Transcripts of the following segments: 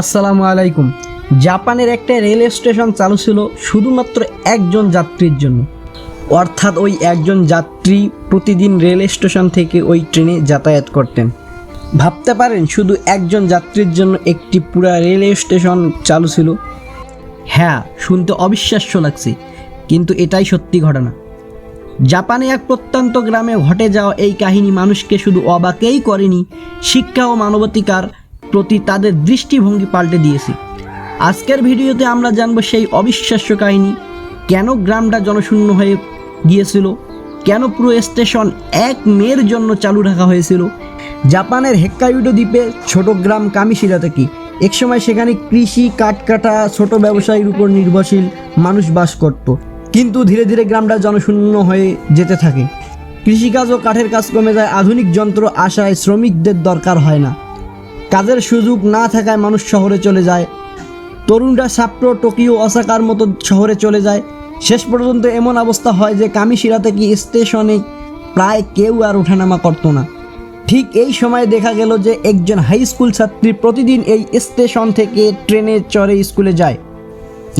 আসসালামু আলাইকুম। জাপানের একটা রেল স্টেশন চালু ছিল শুধুমাত্র একজন যাত্রীর জন্য। অর্থাৎ ওই একজন যাত্রী প্রতিদিন রেল স্টেশন থেকে ওই ট্রেনে যাতায়াত করতেন। ভাবতে পারেন, শুধু একজন যাত্রীর জন্য একটি পুরা রেল স্টেশন চালু ছিল? হ্যাঁ শুনতে অবিশ্বাস্য লাগছে, কিন্তু এটাই সত্যি ঘটনা। জাপানে এক প্রত্যন্ত গ্রামে ঘটে যাওয়া এই কাহিনী মানুষকে শুধু অবাকেই করেনি, শিক্ষা ও মানবাধিকার প্রতি তাদের দৃষ্টিভঙ্গি পাল্টে দিয়েছে। আজকের ভিডিওতে আমরা জানব সেই অবিশ্বাস্য কাহিনী, কেন গ্রামটা জনশূন্য হয়ে গিয়েছিল, কেন পুরো স্টেশন এক মেয়ের জন্য চালু রাখা হয়েছিল, জাপানের হেক্কাইডো দ্বীপে ছোট গ্রাম কামিশিরা থেকে একসময় সেখানে কৃষি কাঠকাটা ছোট ব্যবসায়ীর উপর নির্ভরশীল মানুষ বাস করত। কিন্তু ধীরে ধীরে গ্রামটা জনশূন্য হয়ে যেতে থাকে। কৃষিকাজ ও কাঠের কাজ কমে যায়, আধুনিক যন্ত্র আসায় শ্রমিকদের দরকার হয় না। কাজের সুযোগ না থাকায় মানুষ শহরে চলে যায়। তরুণরা সাপ্রো, টোকিও অসাকার মতো শহরে চলে যায়। শেষ পর্যন্ত এমন অবস্থা হয় যে কামিশিরা থেকে স্টেশনে প্রায় কেউ আর ওঠানামা করতো না। ঠিক এই সময় দেখা গেল যে একজন হাই স্কুল ছাত্রী প্রতিদিন এই স্টেশন থেকে ট্রেনে চড়ে স্কুলে যায়।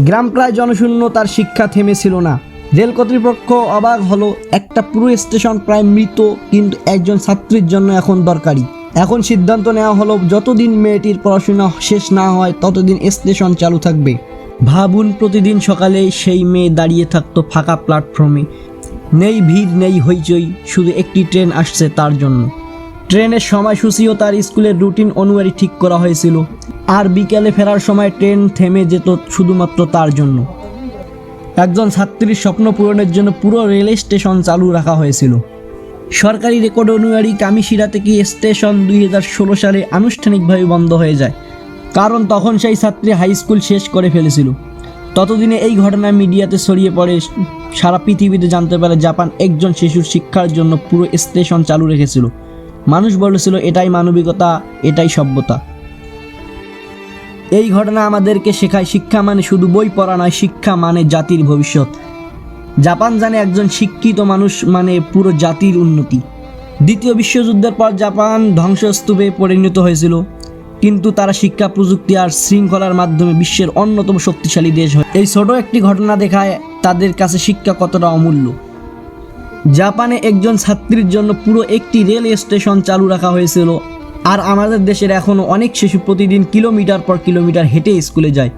গ্রাম প্রায় জনশূন্য, তার শিক্ষা থেমেছিল না। রেল কর্তৃপক্ষ অবাক হলো, একটা পুরো স্টেশন প্রায় মৃত, কিন্তু একজন ছাত্রীর জন্য এখন দরকারি। এখন সিদ্ধান্ত নেওয়া হলো, যতদিন মেয়েটির পড়াশোনা শেষ না হয়, ততদিন স্টেশন চালু থাকবে। ভাবুন, প্রতিদিন সকালে সেই মেয়ে দাঁড়িয়ে থাকতো ফাঁকা প্ল্যাটফর্মে। নেই ভিড়, নেই হইচই, শুধু একটি ট্রেন আসছে তার জন্য। ট্রেনের সময়সূচিও তার স্কুলের রুটিন অনুযায়ী ঠিক করা হয়েছিল। আর বিকেলে ফেরার সময় ট্রেন থেমে যেত শুধুমাত্র তার জন্য। একজন ছাত্রীর স্বপ্ন পূরণের জন্য পুরো রেল স্টেশন চালু রাখা হয়েছিল। সরকারি রেকর্ড অনুযায়ী কামিশিরা থেকে স্টেশন দুই হাজার ষোলো সালে আনুষ্ঠানিকভাবে বন্ধ হয়ে যায়। কারণ তখন সেই ছাত্রী হাই স্কুল শেষ করে ফেলেছিল। ততদিনে এই ঘটনা মিডিয়াতে ছড়িয়ে পড়ে। সারা পৃথিবীতে জানতে পারে জাপান একজন শিশুর শিক্ষার জন্য পুরো স্টেশন চালু রেখেছিল। মানুষ বলেছিল, এটাই মানবিকতা, এটাই সভ্যতা। এই ঘটনা আমাদেরকে শেখায়, শিক্ষা মানে শুধু বই পড়া নয়, শিক্ষা মানে জাতির ভবিষ্যৎ। জাপান জানে একজন শিক্ষিত মানুষ মানে পুরো জাতির উন্নতি। দ্বিতীয় বিশ্বযুদ্ধের পর জাপান ধ্বংসস্তূপে পরিণত হয়েছিল, কিন্তু তারা শিক্ষা, প্রযুক্তি আর শৃঙ্খলার মাধ্যমে বিশ্বের অন্যতম শক্তিশালী দেশ হয় এই ছোট একটি ঘটনা দেখায় তাদের কাছে শিক্ষা কতটা অমূল্য। জাপানে একজন ছাত্রীর জন্য পুরো একটি রেল স্টেশন চালু রাখা হয়েছিল, আর আমাদের দেশের এখনও অনেক শিশু প্রতিদিন কিলোমিটার পর কিলোমিটার হেঁটে স্কুলে যায়।